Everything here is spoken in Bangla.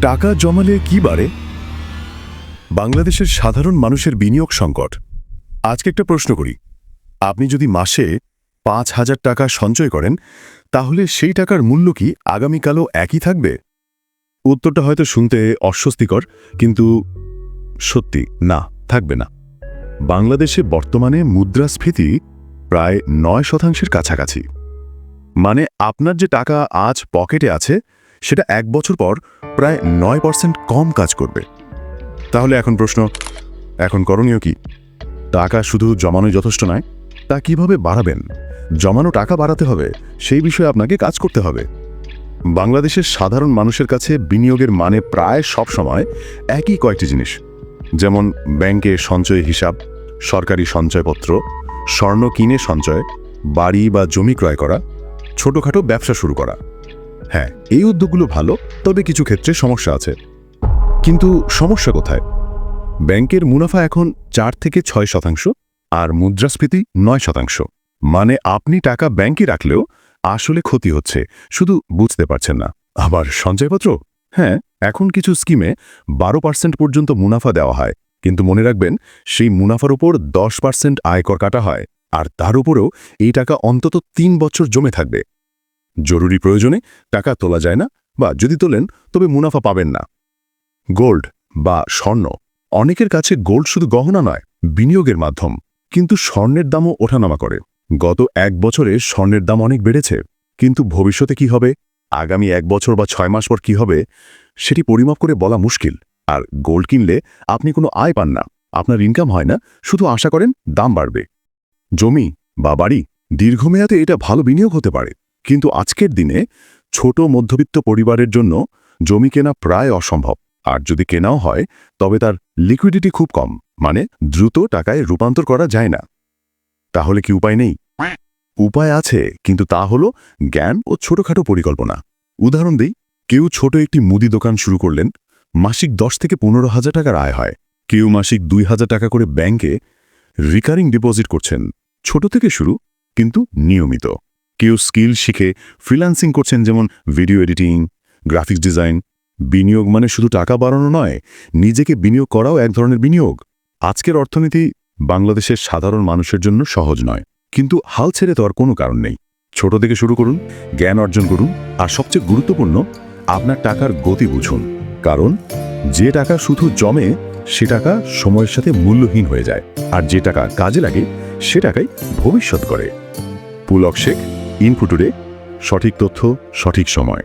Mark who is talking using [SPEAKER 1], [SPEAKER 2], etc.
[SPEAKER 1] টাকা জমালে কি বাড়ে? বাংলাদেশের সাধারণ মানুষের বিনিয়োগ সংকট। আজকে একটা প্রশ্ন করি। আপনি যদি মাসে পাঁচ হাজার টাকা সঞ্চয় করেন, তাহলে সেই টাকার মূল্য কি আগামীকালও একই থাকবে? উত্তরটা হয়তো শুনতে অস্বস্তিকর, কিন্তু সত্যি না, থাকবে না। বাংলাদেশে বর্তমানে মুদ্রাস্ফীতি প্রায় নয় শতাংশের কাছাকাছি। মানে আপনার যে টাকা আজ পকেটে আছে সেটা এক বছর পর প্রায় নয় পার্সেন্ট কম কাজ করবে। তাহলে এখন প্রশ্ন, এখন করণীয় কি? টাকা শুধু জমানোই যথেষ্ট নয়, তা কীভাবে বাড়াবেন? জমানো টাকা বাড়াতে হবে, সেই বিষয়ে আপনাকে কাজ করতে হবে। বাংলাদেশের সাধারণ মানুষের কাছে বিনিয়োগের মানে প্রায় সব সময় একই কয়েকটি জিনিস। যেমন ব্যাংকে সঞ্চয় হিসাব, সরকারি সঞ্চয়পত্র, স্বর্ণ কিনে সঞ্চয়, বাড়ি বা জমি ক্রয় করা, ছোটখাটো ব্যবসা শুরু করা। হ্যাঁ এই উদ্যোগগুলো ভালো, তবে কিছু ক্ষেত্রে সমস্যা আছে। কিন্তু সমস্যা কোথায়? ব্যাংকের মুনাফা এখন চার থেকে ছয় শতাংশ আর মুদ্রাস্ফীতি নয় শতাংশ। মানে আপনি টাকা ব্যাংকে রাখলেও আসলে ক্ষতি হচ্ছে, শুধু বুঝতে পারছেন না। আবার সঞ্চয়পত্র? হ্যাঁ এখন কিছু স্কিমে বারো পার্সেন্ট পর্যন্ত মুনাফা দেওয়া হয়। কিন্তু মনে রাখবেন, সেই মুনাফার উপর দশ পার্সেন্ট আয়কর কাটা হয়, আর তার উপরেও এই টাকা অন্তত তিন বছর জমে থাকবে। জরুরি প্রয়োজনে টাকা তোলা যায় না বা যদি তোলেন, তবে মুনাফা পাবেন না। গোল্ড বা স্বর্ণ, অনেকের কাছে গোল্ড শুধু গহনা নয়, বিনিয়োগের মাধ্যম। কিন্তু স্বর্ণের দামও ওঠানামা করে। গত এক বছরে স্বর্ণের দাম অনেক বেড়েছে। কিন্তু ভবিষ্যতে কি হবে? আগামী এক বছর বা ছয় মাস পর কি হবে? সেটি পরিমাপ করে বলা মুশকিল। আর গোল্ড কিনলে আপনি কোনো আয় পান না। আপনার ইনকাম হয় না। শুধু আশা করেন দাম বাড়বে। জমি বা বাড়ি, দীর্ঘমেয়াদে এটা ভালো বিনিয়োগ হতে পারে। কিন্তু আজকের দিনে ছোট মধ্যবিত্ত পরিবারের জন্য জমি কেনা প্রায় অসম্ভব। আর যদি কেনাও হয়, তবে তার লিকুইডিটি খুব কম মানে দ্রুত টাকায় রূপান্তর করা যায় না। তাহলে কি উপায় নেই? উপায় আছে, কিন্তু তা হলো জ্ঞান ও ছোটখাটো পরিকল্পনা। উদাহরণ দিই, কেউ ছোট একটি মুদি দোকান শুরু করলেন, মাসিক দশ থেকে পনেরো হাজার টাকার আয় হয়। কেউ মাসিক দুই হাজার টাকা করে ব্যাংকে রিকারিং ডিপোজিট করছেন, ছোট থেকে শুরু, কিন্তু নিয়মিত। কেউ স্কিল শিখে ফ্রিল্যান্সিং করছেন যেমন ভিডিও এডিটিং, গ্রাফিক্স ডিজাইন, বিনিয়োগ মানে শুধু টাকা বাড়ানো নয়, নিজেকে বিনিয়োগ করাও এক ধরনের বিনিয়োগ। আজকের অর্থনীতি বাংলাদেশের সাধারণ মানুষের জন্য সহজ নয়, কিন্তু হাল ছেড়ে তো আর কোনো কারণ নেই। ছোট থেকে শুরু করুন, জ্ঞান অর্জন করুন, আর সবচেয়ে গুরুত্বপূর্ণ, আপনার টাকার গতি বুঝুন। কারণ, যে টাকা শুধু জমে, সে টাকা সময়ের সাথে মূল্যহীন হয়ে যায়, আর যে টাকা কাজে লাগে, সে টাকাই ভবিষ্যৎ করে। পুলক শেখ ইনপুটুরে সঠিক তথ্য সঠিক সময়।